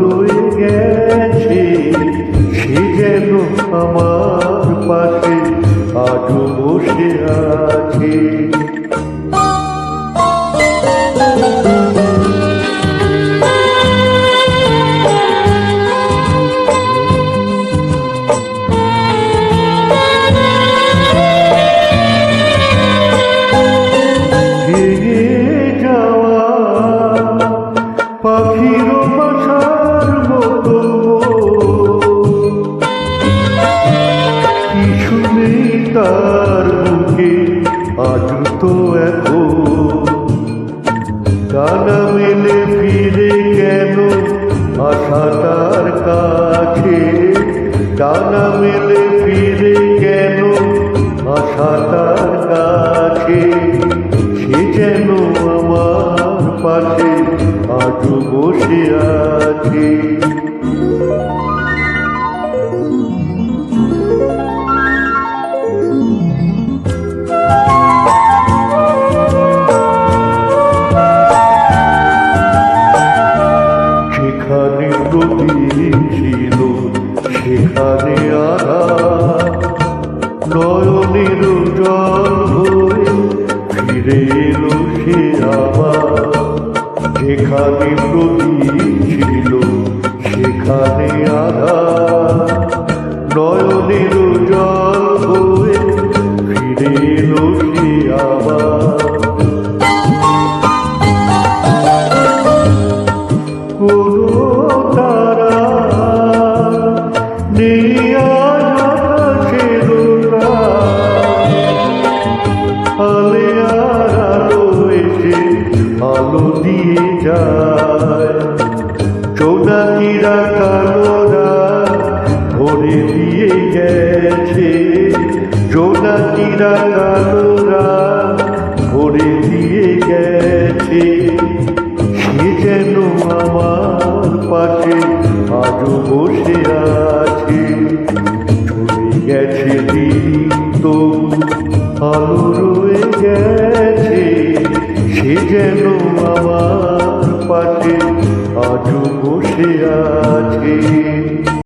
রয়ে গেছে সে যেন আমার পাশে আজও বসে আছে। আমার পাশে আজও বসে আছে। সেখানে প্রদীপ ছিল সেখানে আধার আবার যেখানে ছিল সেখানে আধার নয়নের জল হয়ে ফিরে এলো আবার। কোনো যায়। চোনাকিরা কালোরা ভরে দিয়ে গেছে। জোনাকিরা কালোরা ভরে দিয়ে গেছে। সে যেন আমার পাশে আজও বসে আছে। চলে গেছে দিন তো আলো রয়ে গেছে সে যেন আমার পাশে আজও বসে আছে।